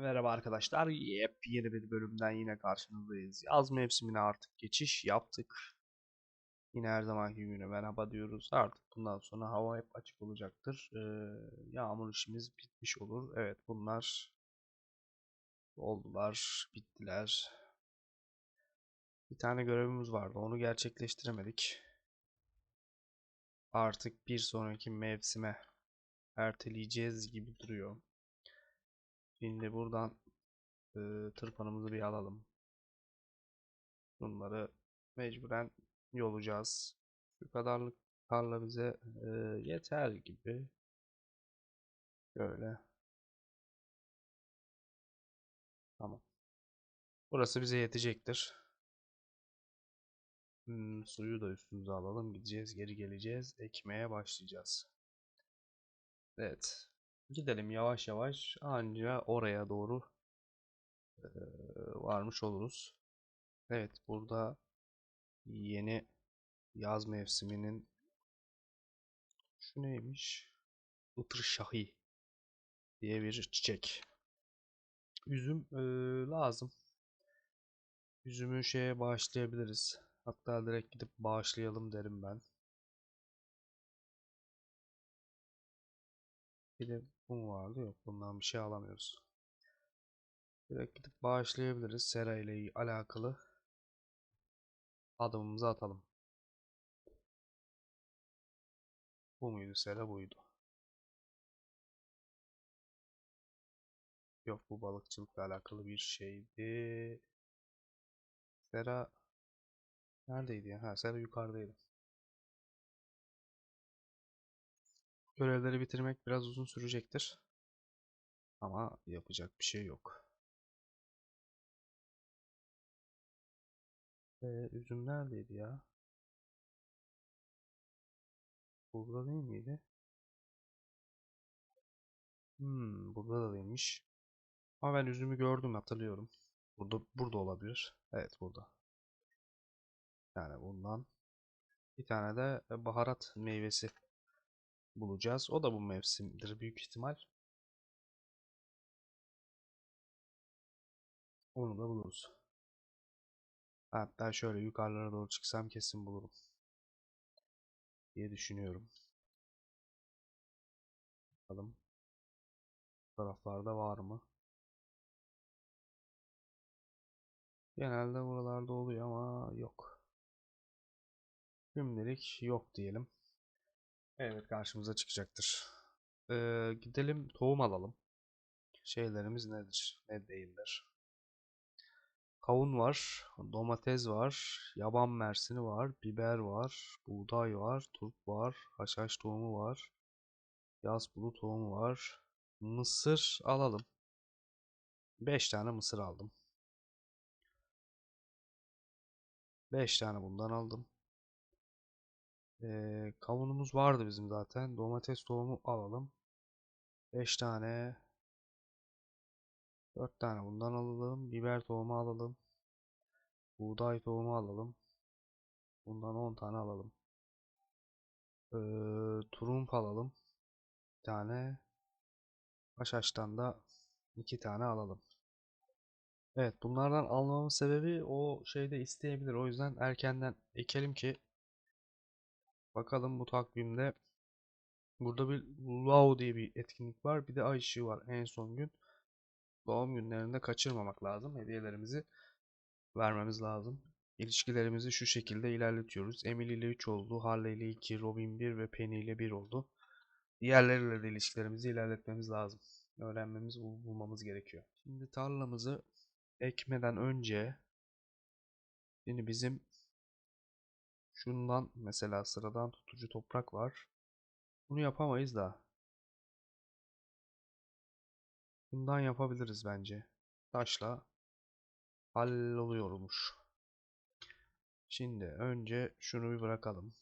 Merhaba arkadaşlar. Yepyeni bir bölümden yine karşınızdayız. Yaz mevsimine artık geçiş yaptık. Yine her zamanki güne merhaba diyoruz. Artık bundan sonra hava hep açık olacaktır. Ee, yağmur işimiz bitmiş olur. Evet bunlar oldular, bittiler. Bir tane görevimiz vardı. Onu gerçekleştiremedik. Artık bir sonraki mevsime erteleyeceğiz gibi duruyor. Şimdi buradan e, tırpanımızı bir alalım. Bunları mecburen yolacağız. Şu kadarlık tarla bize e, yeter gibi. Böyle. Tamam. Burası bize yetecektir. Hmm, suyu da üstümüze alalım. Gideceğiz, geri geleceğiz. Ekmeye başlayacağız. Evet. Gidelim yavaş yavaş anca oraya doğru varmış oluruz. Evet burada yeni yaz mevsiminin şu neymiş? Itır şahi diye bir çiçek. Üzüm eee, lazım. Üzümü şeye bağışlayabiliriz. Hatta direkt gidip bağışlayalım derim ben. Bir bu mu vardı? Yok bundan bir şey alamıyoruz. Direkt gidip bağışlayabiliriz. Sera ile alakalı adımımızı atalım. Bu muydu? Sera buydu. Yok bu balıkçılıkla alakalı bir şeydi. Sera neredeydi ya? Ha Sera yukarıdaydı. Görevleri bitirmek biraz uzun sürecektir. Ama yapacak bir şey yok. Ee, üzüm neredeydi ya? Burada değil miydi? Hmm, burada da değilmiş. Ama ben üzümü gördüm hatırlıyorum. Burada burada olabilir. Evet burada. Yani bundan bir tane de baharat meyvesi bulacağız. O da bu mevsimdir büyük ihtimal. Onu da buluruz. Hatta şöyle yukarılara doğru çıksam kesin bulurum. Diye düşünüyorum. Bakalım. Bu taraflarda var mı? Genelde buralarda oluyor ama yok. Şimdilik yok diyelim. Evet karşımıza çıkacaktır. Ee, gidelim tohum alalım. Şeylerimiz nedir? Ne değildir? Kavun var, domates var, yaban mersini var, biber var, buğday var, turp var, haşhaş tohumu var, yaz bulu tohumu var. Mısır alalım. 5 tane mısır aldım. 5 tane bundan aldım. Ee, kavunumuz vardı bizim zaten. Domates tohumu alalım. 5 tane 4 tane bundan alalım. Biber tohumu alalım. Buğday tohumu alalım. Bundan 10 tane alalım. Ee, turunç alalım. Bir tane. Haşhaştan da 2 tane alalım. Evet bunlardan almamın sebebi o şeyde isteyebilir. O yüzden erkenden ekelim ki bakalım bu takvimde burada bir Luau diye bir etkinlik var. Bir de ay ışığı var en son gün. Doğum günlerinde kaçırmamak lazım. Hediyelerimizi vermemiz lazım. İlişkilerimizi şu şekilde ilerletiyoruz. Emily ile 3 oldu. Harley ile 2, Robin 1 ve Penny ile 1 oldu. Diğerleriyle de ilişkilerimizi ilerletmemiz lazım. Öğrenmemiz, bul- bulmamız gerekiyor. Şimdi tarlamızı ekmeden önce şimdi bizim şundan mesela sıradan tutucu toprak var. Bunu yapamayız da. Bundan yapabiliriz bence. Taşla halloluyormuş. Şimdi önce şunu bir bırakalım.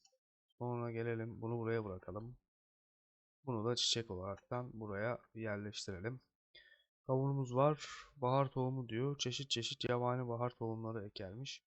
Sonra gelelim bunu buraya bırakalım. Bunu da çiçek olaraktan buraya yerleştirelim. Kavunumuz var. Bahar tohumu diyor. Çeşit çeşit yabani bahar tohumları ekermiş.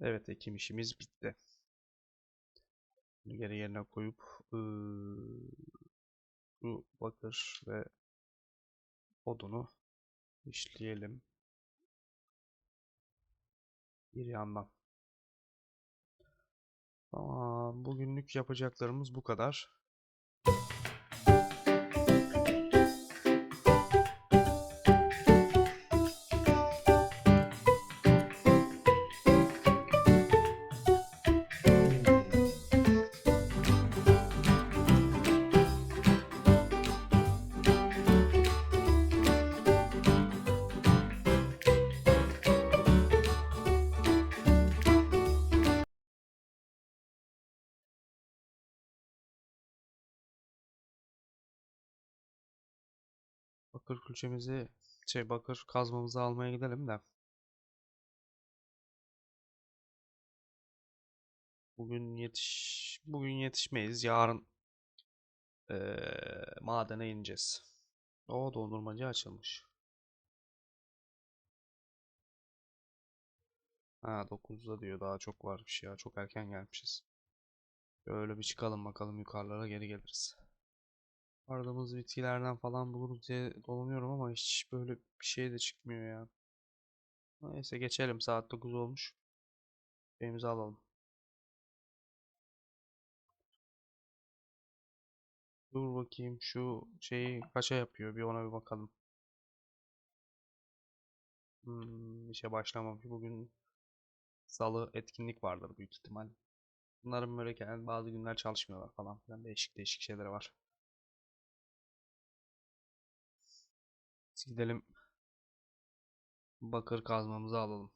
Evet ekim işimiz bitti. Geri yerine koyup bu bakır ve odunu işleyelim. Bir yandan. Tamam, bugünlük yapacaklarımız bu kadar. Bakır külçemizi, şey bakır kazmamızı almaya gidelim de. Bugün yetiş, bugün yetişmeyiz. Yarın eee, madene ineceğiz. O dondurmacı açılmış. Ha 9'da diyor daha çok varmış ya. Çok erken gelmişiz. Böyle bir çıkalım bakalım yukarılara geri geliriz. Aradığımız bitkilerden falan buluruz diye dolanıyorum ama hiç böyle bir şey de çıkmıyor ya. Neyse geçelim saat 9 olmuş. Şeyimizi alalım. Dur bakayım şu şeyi kaça yapıyor bir ona bir bakalım. Hmm, işe başlamamış. Bugün salı etkinlik vardır büyük ihtimal. Bunların böyle genel bazı günler çalışmıyorlar falan filan değişik değişik şeyleri var. Gidelim bakır kazmamızı alalım.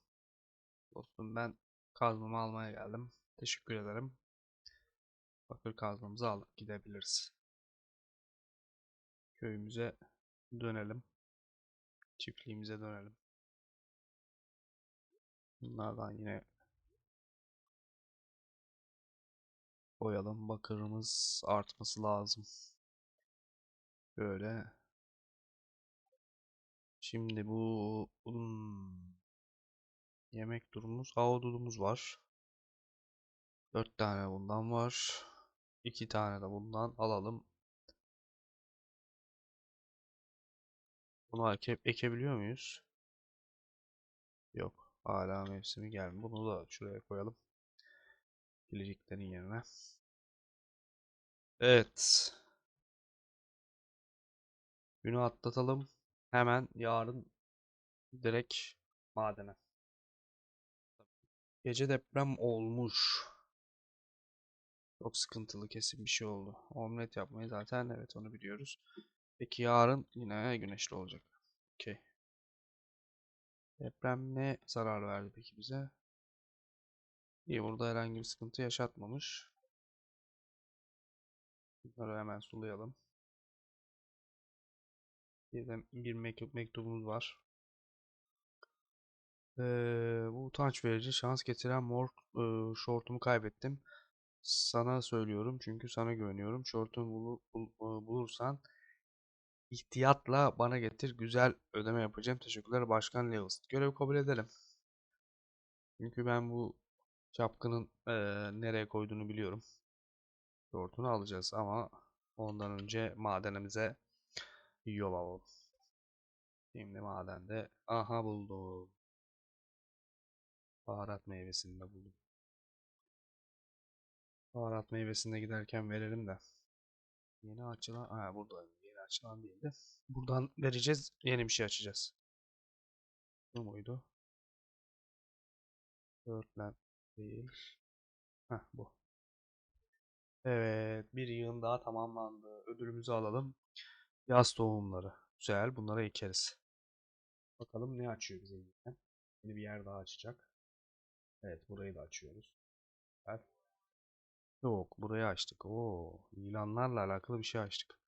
Dostum ben kazmamı almaya geldim. Teşekkür ederim. Bakır kazmamızı alıp gidebiliriz. Köyümüze dönelim. Çiftliğimize dönelim. Bunlardan yine koyalım. Bakırımız artması lazım. Böyle. Şimdi bu hmm, yemek durumumuz, ahududumuz var. 4 tane bundan var. 2 tane de bundan alalım. Bunu eke, ekebiliyor muyuz? Yok. Hala mevsimi gelmiyor. Bunu da şuraya koyalım. Geleceklerin yerine. Evet. Günü atlatalım. Hemen yarın direkt madene. Gece deprem olmuş. Çok sıkıntılı kesin bir şey oldu. Omlet yapmayı zaten evet onu biliyoruz. Peki yarın yine güneşli olacak. Okey. Deprem ne zarar verdi peki bize? İyi burada herhangi bir sıkıntı yaşatmamış. Bunları hemen sulayalım. Bir de bir mektubumuz var. Ee, bu utanç verici şans getiren mor e, şortumu kaybettim. Sana söylüyorum çünkü sana güveniyorum. Şortumu bulu- bul- e, bulursan ihtiyatla bana getir. Güzel ödeme yapacağım. Teşekkürler Başkan Lewis. Görevi kabul edelim. Çünkü ben bu çapkının e, nereye koyduğunu biliyorum. Şortunu alacağız ama ondan önce madenimize yol alalım. Şimdi madende aha buldum. Baharat meyvesini de buldum. Baharat meyvesine giderken verelim de. Yeni açılan, ha burada yeni açılan değildi. Buradan vereceğiz, yeni bir şey açacağız. Bu muydu? Dörtlen değil. Heh bu. Evet, bir yığın daha tamamlandı. Ödülümüzü alalım. Yaz tohumları. Güzel, bunları ekeriz. Bakalım ne açıyor bize yine. Yeni bir yer daha açacak. Evet, burayı da açıyoruz. Güzel. Yok, burayı açtık. Oo, ilanlarla alakalı bir şey açtık.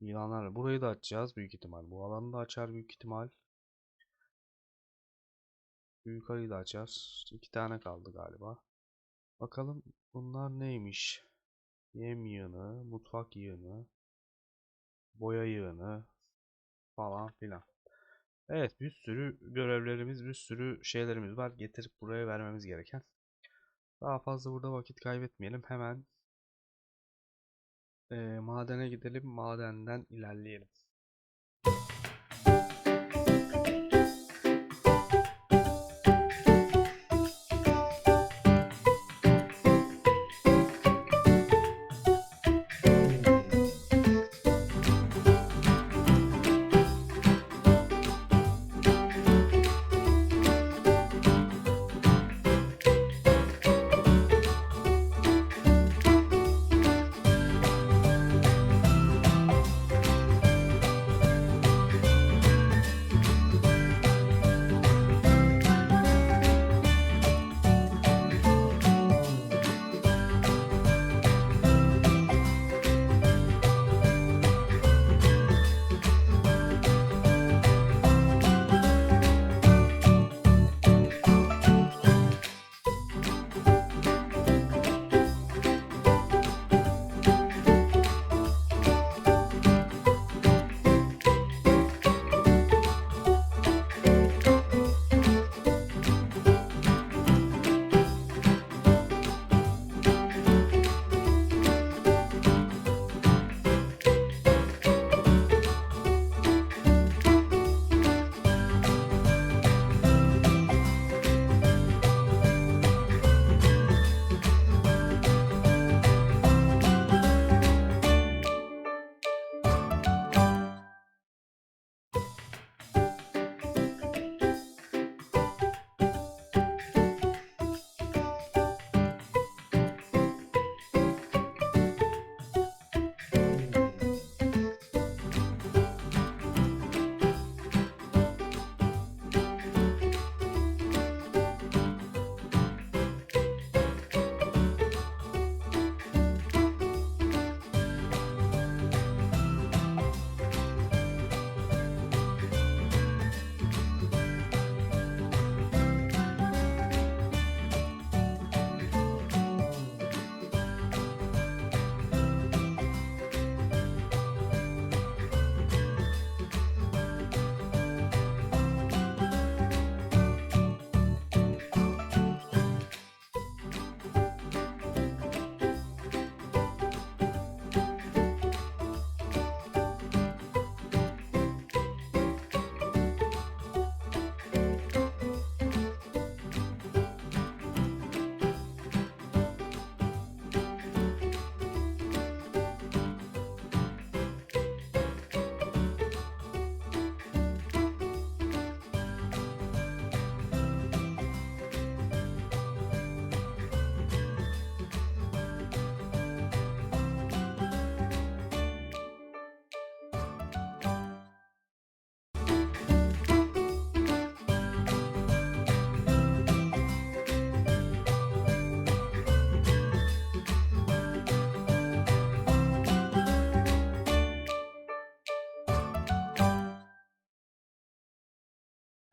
İlanlarla. Burayı da açacağız büyük ihtimal. Bu alanı da açar büyük ihtimal. Şu Yukarıyı da açacağız. İki tane kaldı galiba. Bakalım bunlar neymiş? Yem yığını, mutfak yığını, boya yığını falan filan. Evet bir sürü görevlerimiz, bir sürü şeylerimiz var. Getirip buraya vermemiz gereken. Daha fazla burada vakit kaybetmeyelim. Hemen eee, madene gidelim. Madenden ilerleyelim.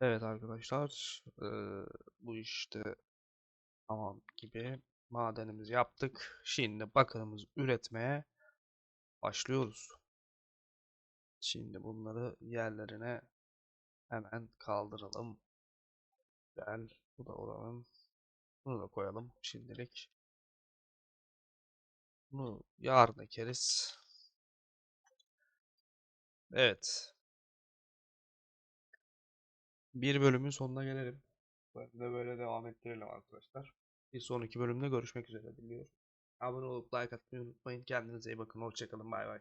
Evet arkadaşlar, eee, bu işte tamam gibi madenimizi yaptık. Şimdi bakırımızı üretmeye başlıyoruz. Şimdi bunları yerlerine hemen kaldıralım. Gel, bu da oranın. Bunu da koyalım şimdilik. Bunu yarın ekeriz. Evet. Bir bölümün sonuna gelelim. Böyle de böyle devam ettirelim arkadaşlar. Bir sonraki bölümde görüşmek üzere diliyorum. Abone olup like atmayı unutmayın. Kendinize iyi bakın. Hoşçakalın. Bay bay.